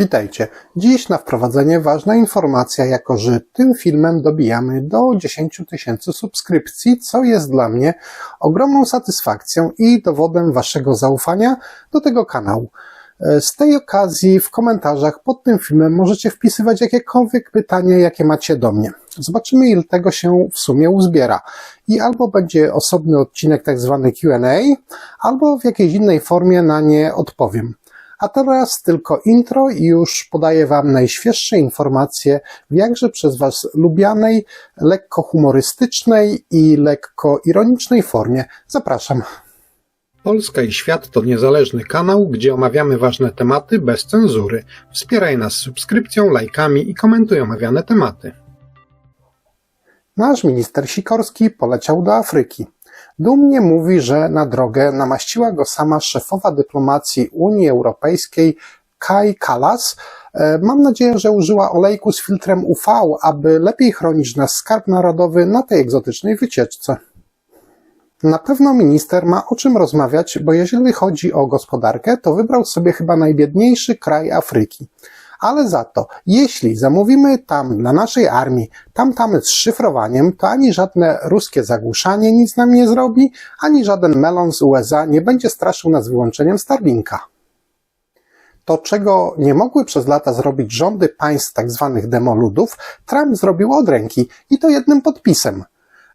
Witajcie. Dziś na wprowadzenie ważna informacja, jako że tym filmem dobijamy do 10 tysięcy subskrypcji, co jest dla mnie ogromną satysfakcją i dowodem waszego zaufania do tego kanału. E, Z tej okazji w komentarzach pod tym filmem możecie wpisywać jakiekolwiek pytania, jakie macie do mnie. Zobaczymy, ile tego się w sumie uzbiera. I albo będzie osobny odcinek, tak zwany QA, albo w jakiejś innej formie na nie odpowiem. A teraz tylko intro i już podaję Wam najświeższe informacje w jakże przez Was lubianej, lekko humorystycznej i lekko ironicznej formie. Zapraszam. Polska i Świat to niezależny kanał, gdzie omawiamy ważne tematy bez cenzury. Wspieraj nas subskrypcją, lajkami i komentuj omawiane tematy. Nasz minister Sikorski poleciał do Afryki. Dumnie mówi, że na drogę namaściła go sama szefowa dyplomacji Unii Europejskiej Kai Kallas. E, Mam nadzieję, że użyła olejku z filtrem UV, aby lepiej chronić nasz skarb narodowy na tej egzotycznej wycieczce. Na pewno minister ma o czym rozmawiać, bo jeżeli chodzi o gospodarkę, to wybrał sobie chyba najbiedniejszy kraj Afryki. Ale za to, jeśli zamówimy tam dla naszej armii tam-tamy z szyfrowaniem, to ani żadne ruskie zagłuszanie nic nam nie zrobi, ani żaden melon z USA nie będzie straszył nas wyłączeniem Starlinka. To, czego nie mogły przez lata zrobić rządy państw tzw. demoludów, Trump zrobił od ręki i to jednym podpisem.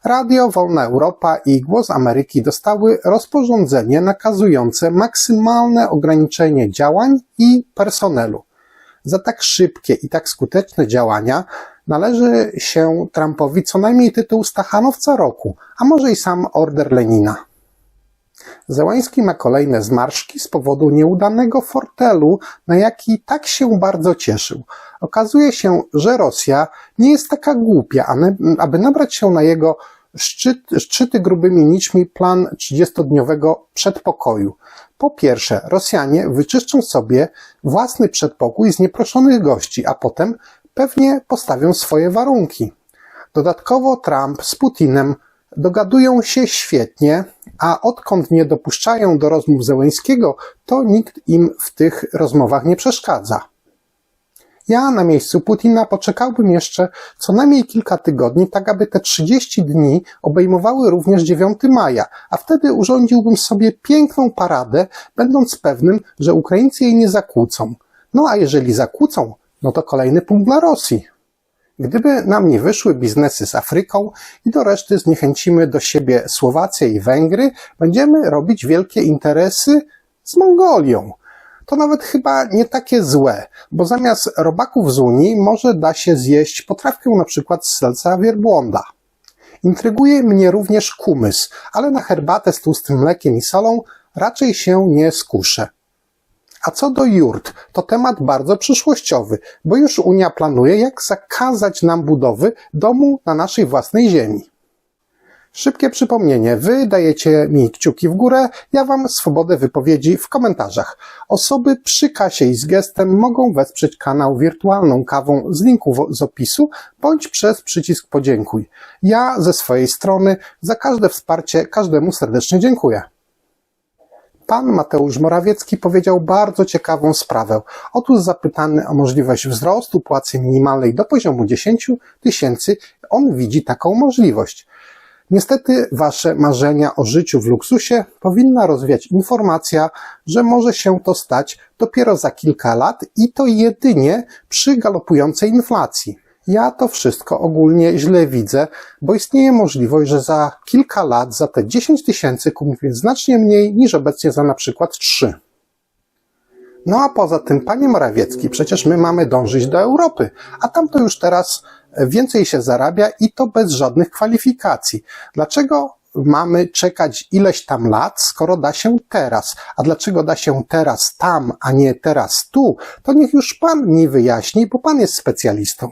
Radio Wolna Europa i Głos Ameryki dostały rozporządzenie nakazujące maksymalne ograniczenie działań i personelu. Za tak szybkie i tak skuteczne działania należy się Trumpowi co najmniej tytuł Stachanowca Roku, a może i sam Order Lenina. Zełański ma kolejne zmarszki z powodu nieudanego fortelu, na jaki tak się bardzo cieszył. Okazuje się, że Rosja nie jest taka głupia, aby nabrać się na jego szczyt, szczyty grubymi nićmi plan 30-dniowego przedpokoju. Po pierwsze, Rosjanie wyczyszczą sobie własny przedpokój z nieproszonych gości, a potem pewnie postawią swoje warunki. Dodatkowo Trump z Putinem dogadują się świetnie, a odkąd nie dopuszczają do rozmów Zełęńskiego, to nikt im w tych rozmowach nie przeszkadza. Ja na miejscu Putina poczekałbym jeszcze co najmniej kilka tygodni, tak aby te 30 dni obejmowały również 9 maja, a wtedy urządziłbym sobie piękną paradę, będąc pewnym, że Ukraińcy jej nie zakłócą. No a jeżeli zakłócą, no to kolejny punkt dla Rosji. Gdyby nam nie wyszły biznesy z Afryką i do reszty zniechęcimy do siebie Słowację i Węgry, będziemy robić wielkie interesy z Mongolią. To nawet chyba nie takie złe, bo zamiast robaków z Unii może da się zjeść potrawkę na przykład z serca wielbłąda. Intryguje mnie również kumys, ale na herbatę z tłustym mlekiem i solą raczej się nie skuszę. A co do jurt, to temat bardzo przyszłościowy, bo już Unia planuje, jak zakazać nam budowy domu na naszej własnej ziemi. Szybkie przypomnienie. Wy dajecie mi kciuki w górę, ja wam swobodę wypowiedzi w komentarzach. Osoby przy kasie i z gestem mogą wesprzeć kanał wirtualną kawą z linku z opisu, bądź przez przycisk podziękuj. Ja ze swojej strony za każde wsparcie każdemu serdecznie dziękuję. Pan Mateusz Morawiecki powiedział bardzo ciekawą sprawę. Otóż zapytany o możliwość wzrostu płacy minimalnej do poziomu 10 tysięcy, on widzi taką możliwość. Niestety wasze marzenia o życiu w luksusie powinna rozwiać informacja, że może się to stać dopiero za kilka lat i to jedynie przy galopującej inflacji. Ja to wszystko ogólnie źle widzę, bo istnieje możliwość, że za kilka lat za te 10 tysięcy kupię znacznie mniej niż obecnie za na przykład 3. No a poza tym, panie Morawiecki, przecież my mamy dążyć do Europy, a tam to już teraz więcej się zarabia i to bez żadnych kwalifikacji. Dlaczego mamy czekać ileś tam lat, skoro da się teraz? A dlaczego da się teraz tam, a nie teraz tu? To niech już pan mi wyjaśni, bo pan jest specjalistą.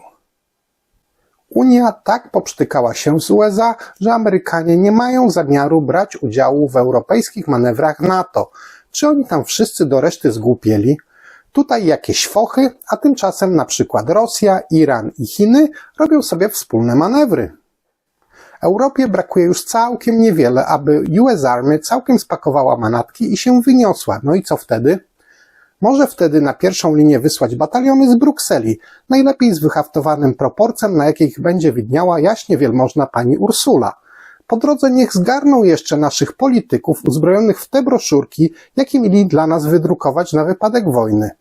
Unia tak poprztykała się z USA, że Amerykanie nie mają zamiaru brać udziału w europejskich manewrach NATO. Czy oni tam wszyscy do reszty zgłupieli? Tutaj jakieś fochy, a tymczasem na przykład Rosja, Iran i Chiny robią sobie wspólne manewry. Europie brakuje już całkiem niewiele, aby US Army całkiem spakowała manatki i się wyniosła. No i co wtedy? Może wtedy na pierwszą linię wysłać bataliony z Brukseli, najlepiej z wyhaftowanym proporcem, na jakich będzie widniała jaśnie wielmożna pani Ursula. Po drodze niech zgarną jeszcze naszych polityków uzbrojonych w te broszurki, jakie mieli dla nas wydrukować na wypadek wojny.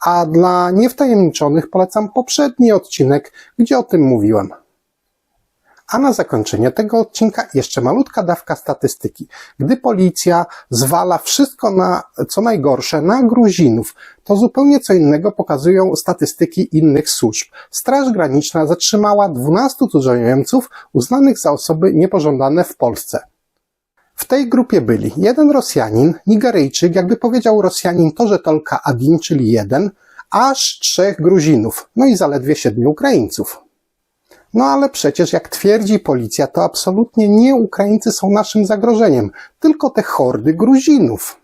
A dla niewtajemniczonych polecam poprzedni odcinek, gdzie o tym mówiłem. A na zakończenie tego odcinka jeszcze malutka dawka statystyki. Gdy policja zwala wszystko na, co najgorsze na Gruzinów, to zupełnie co innego pokazują statystyki innych służb. Straż Graniczna zatrzymała 12 cudzoziemców uznanych za osoby niepożądane w Polsce. W tej grupie byli jeden Rosjanin, Nigeryjczyk, jakby powiedział Rosjanin to, że Tolka Adin, czyli jeden, aż trzech Gruzinów, no i zaledwie siedmiu Ukraińców. No ale przecież, jak twierdzi policja, to absolutnie nie Ukraińcy są naszym zagrożeniem, tylko te hordy Gruzinów.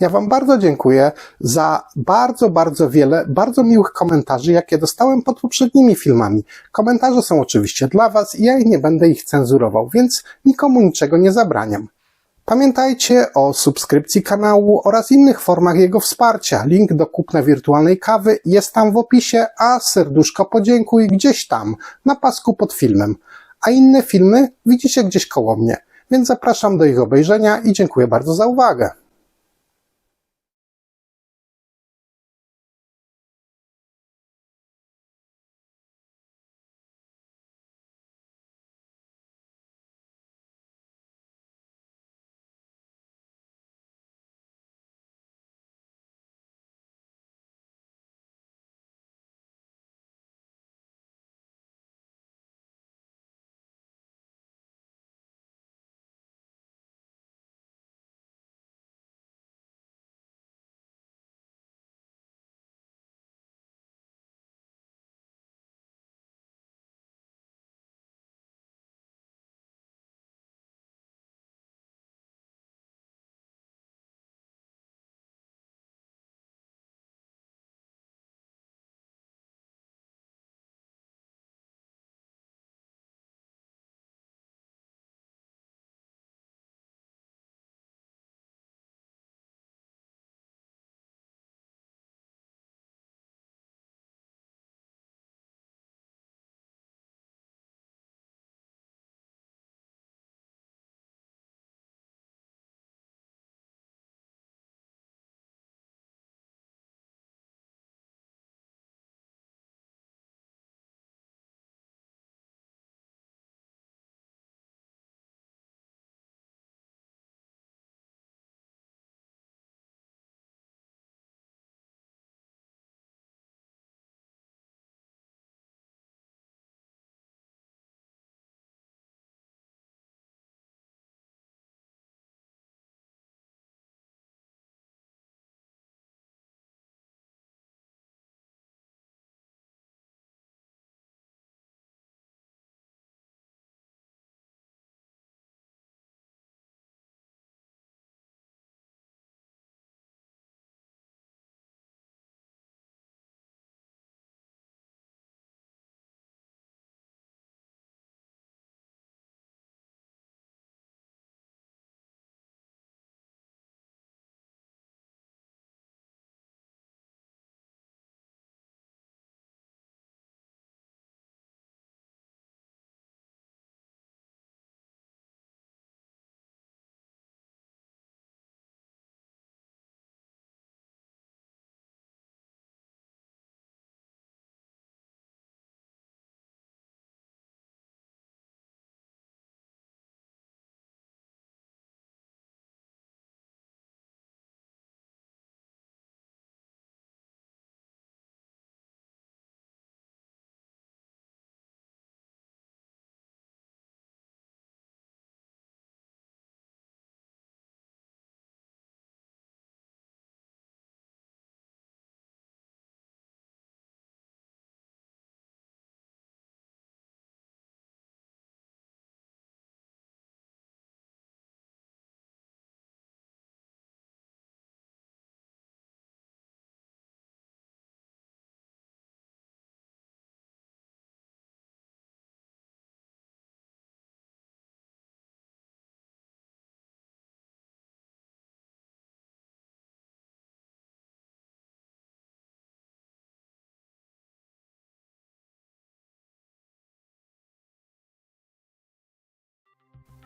Ja Wam bardzo dziękuję za bardzo, bardzo wiele bardzo miłych komentarzy, jakie dostałem pod poprzednimi filmami. Komentarze są oczywiście dla Was i ja nie będę ich cenzurował, więc nikomu niczego nie zabraniam. Pamiętajcie o subskrypcji kanału oraz innych formach jego wsparcia. Link do kupna wirtualnej kawy jest tam w opisie, a serduszko podziękuj gdzieś tam, na pasku pod filmem. A inne filmy widzicie gdzieś koło mnie, więc zapraszam do ich obejrzenia i dziękuję bardzo za uwagę.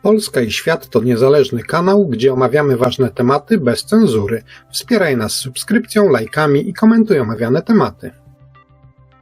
Polska i Świat to niezależny kanał, gdzie omawiamy ważne tematy bez cenzury. Wspieraj nas subskrypcją, lajkami i komentuj omawiane tematy.